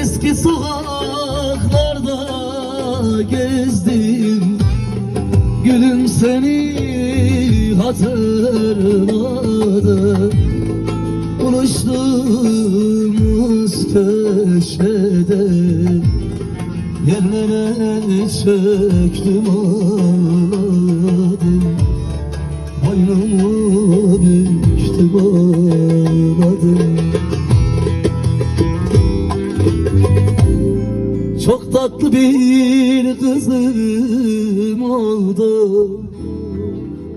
Eski sokaklarda gezdim. Gülüm seni hatırladım Buluştuğumuz köşede Yerlere çöktüm ağladım bir kızım oldu.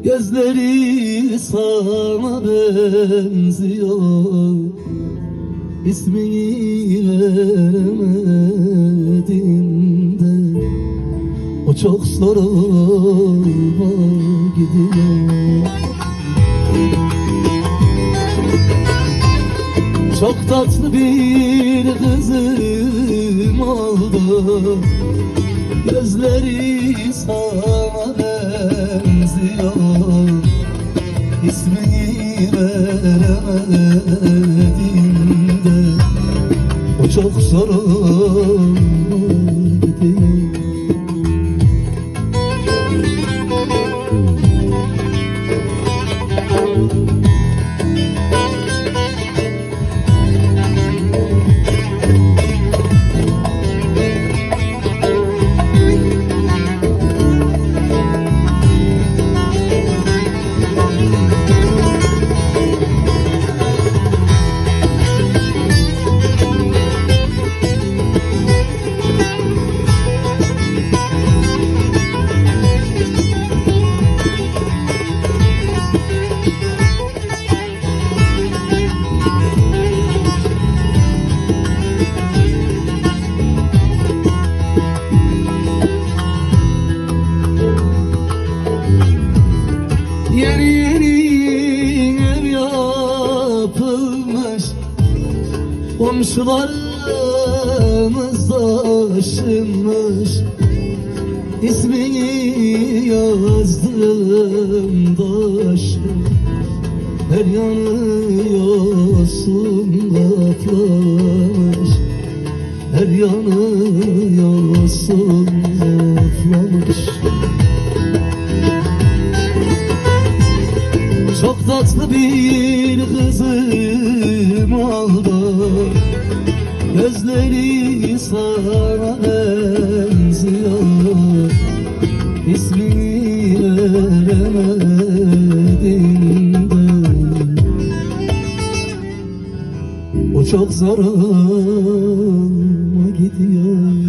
Gözleri sana benziyor. İsmini veremedim de O çok zoruma gidiyor Çok tatlı bir kızım oldu. Gözleri sana benziyor. İsmini veremedim de. O çok zoruma Komşularımız taşınmış İsmini yazdım taşım Her yanı yosun kaplamış Her yanı yosun kaplamış Çok tatlı bir kızım oldu Gözleri sana benziyor. İsmini veremedim de O çok zoruma gidiyor